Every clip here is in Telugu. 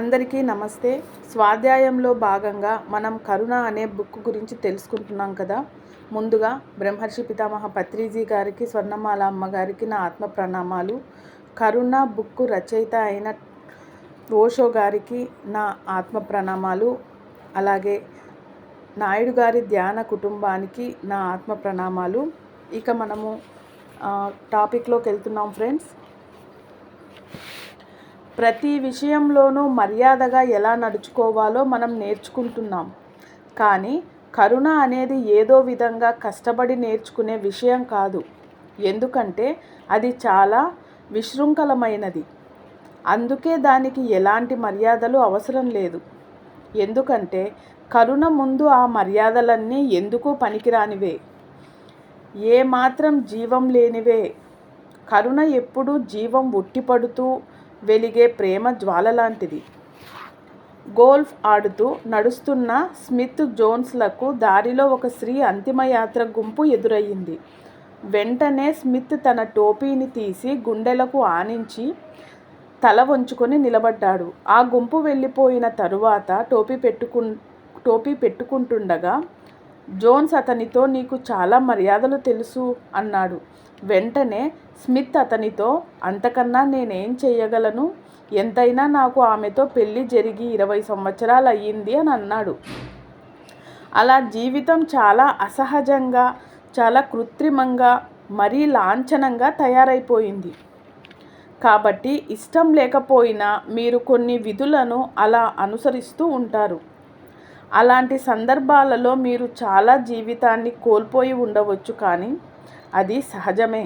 అందరికీ నమస్తే. స్వాధ్యాయంలో భాగంగా మనం కరుణ అనే బుక్ గురించి తెలుసుకుంటున్నాం కదా. ముందుగా బ్రహ్మర్షి పితామహ పత్రిజీ గారికి స్వర్ణమాల అమ్మగారికి నా ఆత్మ ప్రణామాలు. కరుణ బుక్ రచయిత అయిన ఓషో గారికి నా ఆత్మ ప్రణామాలు. అలాగే నాయుడు గారి ధ్యాన కుటుంబానికి నా ఆత్మ ప్రణామాలు. ఇక మనము టాపిక్లోకి వెళ్తున్నాం ఫ్రెండ్స్. ప్రతి విషయంలోనూ మర్యాదగా ఎలా నడుచుకోవాలో మనం నేర్చుకుంటున్నాం. కానీ కరుణ అనేది ఏదో విధంగా కష్టపడి నేర్చుకునే విషయం కాదు. ఎందుకంటే అది చాలా విశృంఖలమైనది. అందుకే దానికి ఎలాంటి మర్యాదలు అవసరం లేదు. ఎందుకంటే కరుణ ముందు ఆ మర్యాదలన్నీ ఎందుకు పనికిరానివే. ఏమాత్రం జీవం లేనివే. కరుణ ఎప్పుడూ జీవం ఉట్టిపడుతూ వెలిగే ప్రేమ జ్వాల లాంటిది గోల్ఫ్ ఆడుతూ నడుస్తున్న స్మిత్ జోన్స్లకు దారిలో ఒక స్త్రీ అంతిమయాత్ర గుంపు ఎదురయ్యింది. వెంటనే స్మిత్ తన టోపీని తీసి గుండెలకు ఆనించి తల వంచుకొని నిలబడ్డాడు. ఆ గుంపు వెళ్ళిపోయిన తరువాత టోపీ పెట్టుకు టోపీ పెట్టుకుంటుండగా జోన్స్ అతనితో నీకు చాలా మర్యాదలు తెలుసు అన్నాడు. వెంటనే స్మిత్ అతనితో అంతకన్నా నేనేం చేయగలను ఎంతైనా నాకు ఆమెతో పెళ్ళి జరిగి ఇరవై సంవత్సరాలు అయ్యింది అని అన్నాడు. అలా జీవితం చాలా అసహజంగా చాలా కృత్రిమంగా మరీ లాంఛనంగా తయారైపోయింది. కాబట్టి ఇష్టం లేకపోయినా మీరు కొన్ని విధులను అలా అనుసరిస్తూ ఉంటారు. అలాంటి సందర్భాలలో మీరు చాలా జీవితాన్ని కోల్పోయి ఉండవచ్చు కానీ అది సహజమే.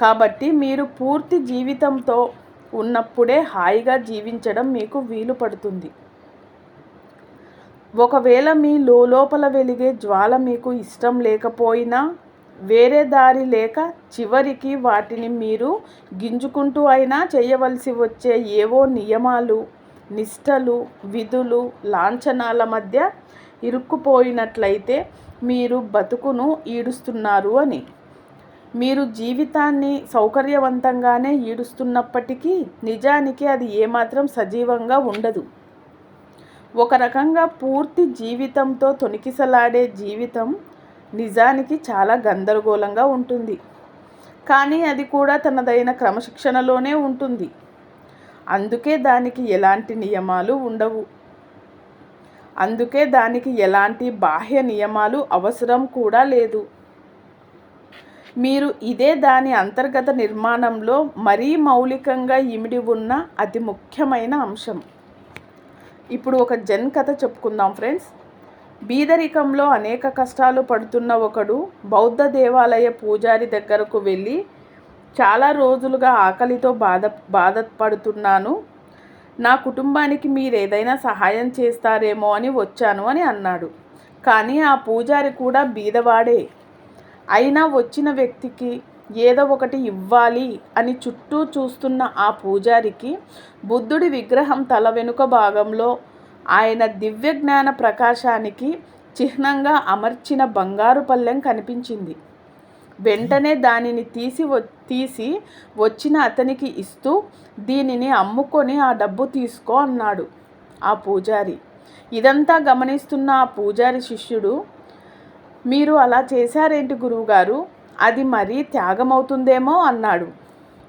కాబట్టి మీరు పూర్తి జీవితంతో ఉన్నప్పుడే హాయిగా జీవించడం మీకు వీలు పడుతుంది. ఒకవేళ మీ లోపల వెలిగే జ్వాల మీకు ఇష్టం లేకపోయినా వేరే దారి లేక చివరికి వాటిని మీరు గింజుకుంటూ అయినా చేయవలసి వచ్చే ఏవో నియమాలు నిష్టలు విధులు లాంఛనాల మధ్య ఇరుక్కుపోయినట్లయితే మీరు బతుకును ఈడుస్తున్నారు అని. మీరు జీవితాన్ని సౌకర్యవంతంగానే ఈడుస్తున్నప్పటికీ నిజానికి అది ఏమాత్రం సజీవంగా ఉండదు. ఒక రకంగా పూర్తి జీవితంతో తొనికిసలాడే జీవితం నిజానికి చాలా గందరగోళంగా ఉంటుంది. కానీ అది కూడా తనదైన క్రమశిక్షణలోనే ఉంటుంది. అందుకే దానికి ఎలాంటి నియమాలు ఉండవు. అందుకే దానికి ఎలాంటి బాహ్య నియమాలు అవసరం కూడా లేదు. మీరు ఇదే దాని అంతర్గత నిర్మాణంలో మరీ మౌలికంగా ఇమిడి ఉన్న అతి ముఖ్యమైన అంశం. ఇప్పుడు ఒక జన్ కథ చెప్పుకుందాం ఫ్రెండ్స్. బీదరికంలో అనేక కష్టాలు పడుతున్న ఒకడు బౌద్ధ దేవాలయ పూజారి దగ్గరకు వెళ్ళి చాలా రోజులుగా ఆకలితో బాధ బాధపడుతున్నాను. నా కుటుంబానికి మీరు ఏదైనా సహాయం చేస్తారేమో అని వచ్చాను అని అన్నాడు. కానీ ఆ పూజారి కూడా బీదవాడే. అయినా వచ్చిన వ్యక్తికి ఏదో ఒకటి ఇవ్వాలి అని చుట్టూ చూస్తున్న ఆ పూజారికి బుద్ధుడి విగ్రహం తల వెనుక భాగంలో ఆయన దివ్య జ్ఞాన ప్రకాశానికి చిహ్నంగా అమర్చిన బంగారు పళ్ళెం కనిపించింది. వెంటనే దానిని తీసి వ తీసి వచ్చిన అతనికి ఇస్తూ దీనిని అమ్ముకొని ఆ డబ్బు తీసుకో అన్నాడు ఆ పూజారి. ఇదంతా గమనిస్తున్న ఆ పూజారి శిష్యుడు మీరు అలా చేశారేంటి గురువుగారు? అది మరీ త్యాగమవుతుందేమో అన్నాడు.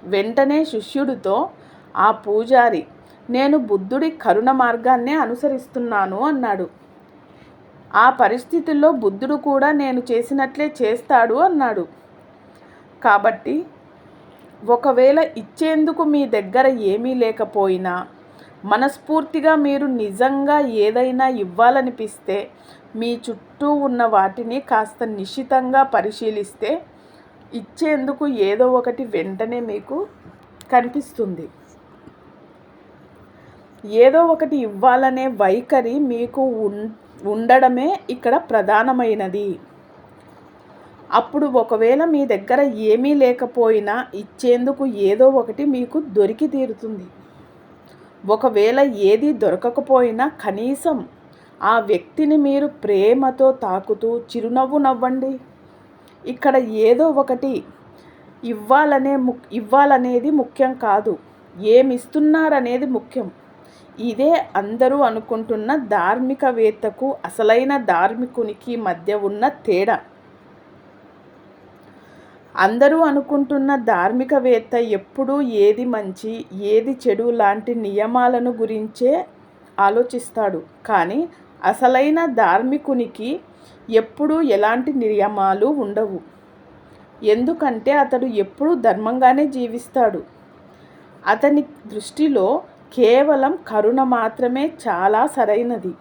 వెంటనే శిష్యుడితో ఆ పూజారి నేను బుద్ధుడి కరుణ మార్గాన్నే అనుసరిస్తున్నాను అన్నాడు. ఆ పరిస్థితుల్లో బుద్ధుడు కూడా నేను చేసినట్లే చేస్తాడు అన్నాడు. కాబట్టి ఒకవేళ ఇచ్చేందుకు మీ దగ్గర ఏమీ లేకపోయినా మనస్ఫూర్తిగా మీరు నిజంగా ఏదైనా ఇవ్వాలనిపిస్తే మీ చుట్టూ ఉన్న వాటిని కాస్త నిశితంగా పరిశీలిస్తే ఇచ్చేందుకు ఏదో ఒకటి వెంటనే మీకు కనిపిస్తుంది. ఏదో ఒకటి ఇవ్వాలనే వైఖరి మీకు ఉండడమే ఇక్కడ ప్రధానమైనది. అప్పుడు ఒకవేళ మీ దగ్గర ఏమీ లేకపోయినా ఇచ్చేందుకు ఏదో ఒకటి మీకు దొరికి తీరుతుంది ఒకవేళ ఏది దొరకకపోయినా కనీసం ఆ వ్యక్తిని మీరు ప్రేమతో తాకుతూ చిరునవ్వు నవ్వండి. ఇక్కడ ఏదో ఒకటి ఇవ్వాలనే ము ఇవ్వాలనేది ముఖ్యం కాదు. ఏమిస్తున్నారనేది ముఖ్యం. ఇదే అందరూ అనుకుంటున్న ధార్మికవేత్తకు అసలైన ధార్మికునికి మధ్య ఉన్న తేడా. అందరూ అనుకుంటున్న ధార్మికవేత్త ఎప్పుడూ ఏది మంచి ఏది చెడు లాంటి నియమాలను గురించే ఆలోచిస్తాడు. కానీ అసలైన ధార్మికునికి ఎప్పుడూ ఎలాంటి నియమాలు ఉండవు. ఎందుకంటే అతడు ఎప్పుడూ ధర్మంగానే జీవిస్తాడు. అతని దృష్టిలో కేవలం కరుణ మాత్రమే చాలా సరైనది.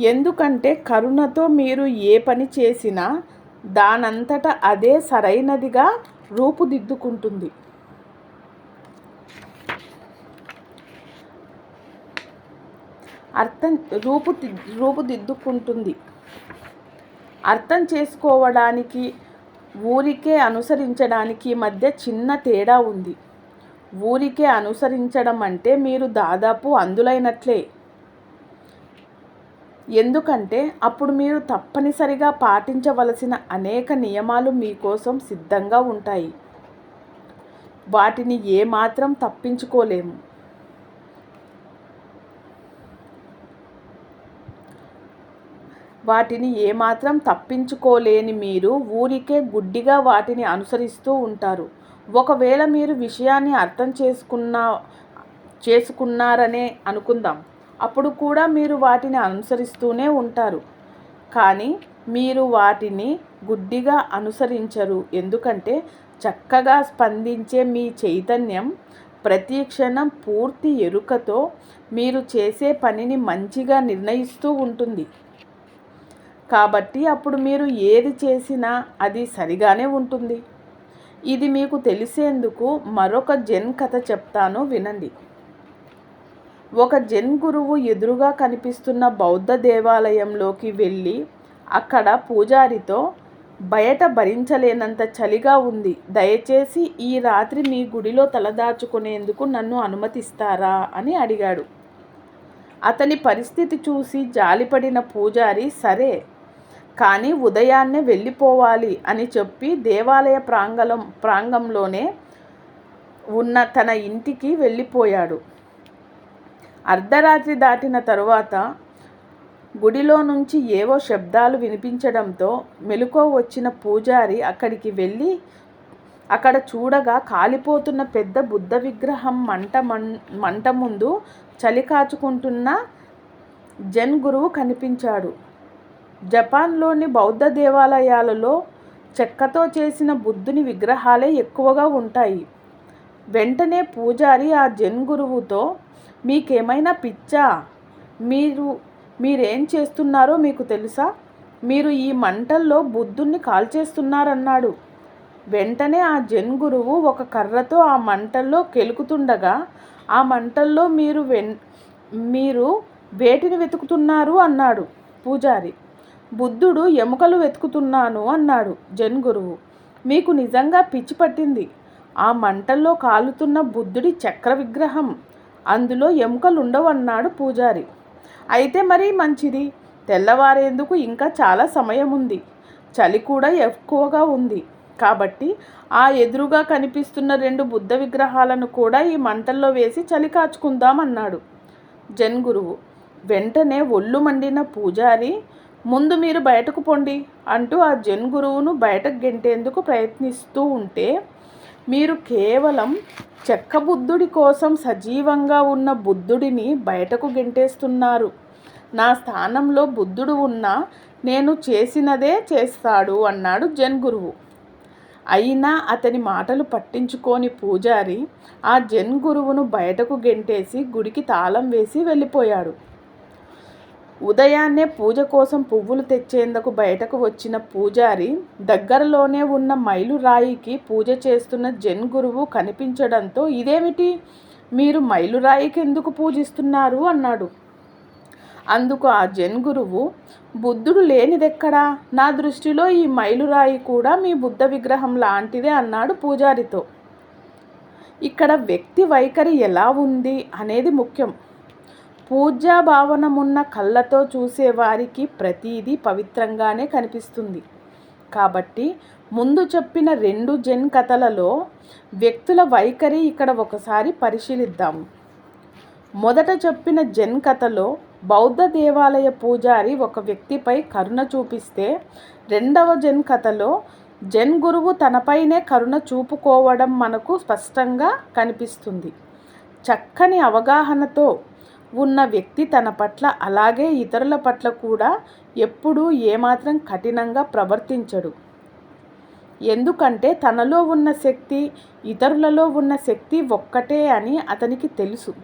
ఎందుకంటే కరుణతో మీరు ఏ పని చేసినా దానంతట అదే సరైనదిగా రూపుదిద్దుకుంటుంది. అర్థం రూపు రూపుదిద్దుకుంటుంది అర్థం చేసుకోవడానికి ఊరికే అనుసరించడానికి మధ్య చిన్న తేడా ఉంది. ఊరికే అనుసరించడం అంటే మీరు దాదాపు అందులైనట్లే. ఎందుకంటే అప్పుడు మీరు తప్పనిసరిగా పాటించవలసిన అనేక నియమాలు మీకోసం సిద్ధంగా ఉంటాయి. వాటిని ఏమాత్రం తప్పించుకోలేము. వాటిని ఏమాత్రం తప్పించుకోలేని మీరు ఊరికే గుడ్డిగా వాటిని అనుసరిస్తూ ఉంటారు. ఒకవేళ మీరు విషయాన్ని అర్థం చేసుకున్న చేసుకున్నారనే అనుకుందాం. అప్పుడు కూడా మీరు వాటిని అనుసరిస్తూనే ఉంటారు. కానీ మీరు వాటిని గుడ్డిగా అనుసరించరు. ఎందుకంటే చక్కగా స్పందించే మీ చైతన్యం ప్రతి క్షణం పూర్తి ఎరుకతో మీరు చేసే పనిని మంచిగా నిర్ణయిస్తూ ఉంటుంది. కాబట్టి అప్పుడు మీరు ఏది చేసినా అది సరిగానే ఉంటుంది. ఇది మీకు తెలిసేందుకు మరొక జెన్ కథ చెప్తాను వినండి. ఒక జెన్ గురువు ఎదురుగా కనిపిస్తున్న బౌద్ధ దేవాలయంలోకి వెళ్ళి అక్కడ పూజారితో బయట భరించలేనంత చలిగా ఉంది. దయచేసి ఈ రాత్రి మీ గుడిలో తలదాచుకునేందుకు నన్ను అనుమతిస్తారా అని అడిగాడు. అతని పరిస్థితి చూసి జాలిపడిన పూజారి సరే కానీ ఉదయాన్నే వెళ్ళిపోవాలి అని చెప్పి దేవాలయ ప్రాంగణం ప్రాంగంలోనే ఉన్న తన ఇంటికి వెళ్ళిపోయాడు. అర్ధరాత్రి దాటిన తరువాత గుడిలో నుంచి ఏవో శబ్దాలు వినిపించడంతో మెలుకో వచ్చిన పూజారి అక్కడికి వెళ్ళి అక్కడ చూడగా కాలిపోతున్న పెద్ద బుద్ధ విగ్రహం మంట మంట ముందు చలి కాచుకుంటున్న జన్ గురువు కనిపించాడు. జపాన్లోని బౌద్ధ దేవాలయాలలో చెక్కతో చేసిన బుద్ధుని విగ్రహాలే ఎక్కువగా ఉంటాయి. వెంటనే పూజారి ఆ జన్ గురువుతో మీకేమైనా పిచ్చా? మీరు మీరేం చేస్తున్నారో మీకు తెలుసా? మీరు ఈ మంటల్లో బుద్ధుణ్ణి కాల్చేస్తున్నారన్నాడు. వెంటనే ఆ జన్ గురువు ఒక కర్రతో ఆ మంటల్లో కెలుకుతుండగా ఆ మంటల్లో మీరు వెన్ మీరు వేటిని వెతుకుతున్నారు? అన్నాడు పూజారి. బుద్ధుడు ఎముకలు వెతుకుతున్నాను అన్నాడు జన్ గురువు మీకు నిజంగా పిచ్చి పట్టింది. ఆ మంటల్లో కాలుతున్న బుద్ధుడి చక్ర విగ్రహం అందులో ఎముకలుండవన్నాడు పూజారి. అయితే మరీ మంచిది. తెల్లవారేందుకు ఇంకా చాలా సమయం ఉంది చలి కూడా ఎక్కువగా ఉంది. కాబట్టి ఆ ఎదురుగా కనిపిస్తున్న రెండు బుద్ధ విగ్రహాలను కూడా ఈ మంటల్లో వేసి చలి కాచుకుందామన్నాడు జన్ గురువు వెంటనే ఒళ్ళు మండిన పూజారి ముందు మీరు బయటకు పొండి అంటూ ఆ జన్ గురువును బయటకు గెంటేందుకు ప్రయత్నిస్తూ ఉంటే మీరు కేవలం చెక్క బుద్ధుడి కోసం సజీవంగా ఉన్న బుద్ధుడిని బయటకు గెంటేస్తున్నారు. నా స్థానంలో బుద్ధుడు ఉన్నా నేను చేసినదే చేస్తాడు అన్నాడు జన్ గురువు. అయినా అతని మాటలు పట్టించుకోని పూజారి ఆ జన్ గురువును బయటకు గెంటేసి గుడికి తాళం వేసి వెళ్ళిపోయాడు. ఉదయాన్నే పూజ కోసం పువ్వులు తెచ్చేందుకు బయటకు వచ్చిన పూజారి దగ్గరలోనే ఉన్న మైలురాయికి పూజ చేస్తున్న జన్ గురువు కనిపించడంతో ఇదేమిటి? మీరు మైలురాయికి ఎందుకు పూజిస్తున్నారు? అన్నాడు. అందుకు ఆ జన్ గురువు బుద్ధుడు లేనిదెక్కడా? నా దృష్టిలో ఈ మైలురాయి కూడా మీ బుద్ధ విగ్రహం లాంటిదే అన్నాడు పూజారితో. ఇక్కడ వ్యక్తి వైఖరి ఎలా ఉంది? అనేది ముఖ్యం. పూజా భావనమున్న కళ్ళతో చూసేవారికి ప్రతీదీ పవిత్రంగానే కనిపిస్తుంది. కాబట్టి ముందు చెప్పిన రెండు జెన్ కథలలో వ్యక్తుల వైఖరి ఇక్కడ ఒకసారి పరిశీలిద్దాము మొదట చెప్పిన జెన్ కథలో బౌద్ధ దేవాలయ పూజారి ఒక వ్యక్తిపై కరుణ చూపిస్తే రెండవ జెన్ కథలో జెన్ గురువు తనపైనే కరుణ చూపుకోవడం మనకు స్పష్టంగా కనిపిస్తుంది. చక్కని అవగాహనతో ఉన్న వ్యక్తి తన పట్ల అలాగే ఇతరుల పట్ల కూడా ఎప్పుడూ ఏమాత్రం కఠినంగా ప్రవర్తించడు. ఎందుకంటే తనలో ఉన్న శక్తి ఇతరులలో ఉన్న శక్తి ఒక్కటే అని అతనికి తెలుసు.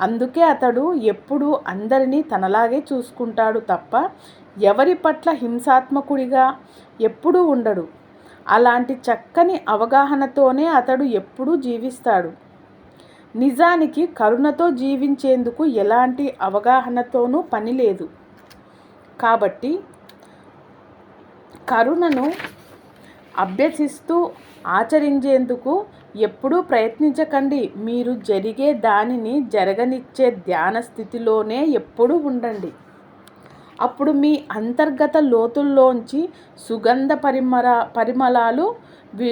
అందుకే అతడు ఎప్పుడూ అందరినీ తనలాగే చూసుకుంటాడు తప్ప ఎవరి పట్ల హింసాత్మకుడిగా ఎప్పుడూ ఉండడు. అలాంటి చక్కని అవగాహనతోనే అతడు ఎప్పుడూ జీవిస్తాడు. నిజానికి కరుణతో జీవించేందుకు ఎలాంటి అవగాహనతోనూ పని లేదు. కాబట్టి కరుణను అభ్యసిస్తూ ఆచరించేందుకు ఎప్పుడూ ప్రయత్నించకండి. మీరు జరిగే దానిని జరగనిచ్చే ధ్యాన స్థితిలోనే ఎప్పుడూ ఉండండి. అప్పుడు మీ అంతర్గత లోతుల్లోంచి సుగంధ పరిమర పరిమళాలు వి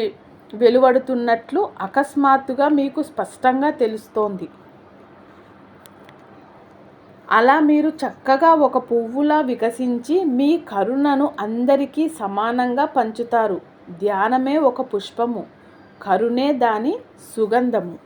వెలువడుతున్నట్లు అకస్మాత్తుగా మీకు స్పష్టంగా తెలుస్తోంది. అలా మీరు చక్కగా ఒక పువ్వులా వికసించి మీ కరుణను అందరికీ సమానంగా పంచుతారు. ధ్యానమే ఒక పుష్పము. కరుణే దాని సుగంధము.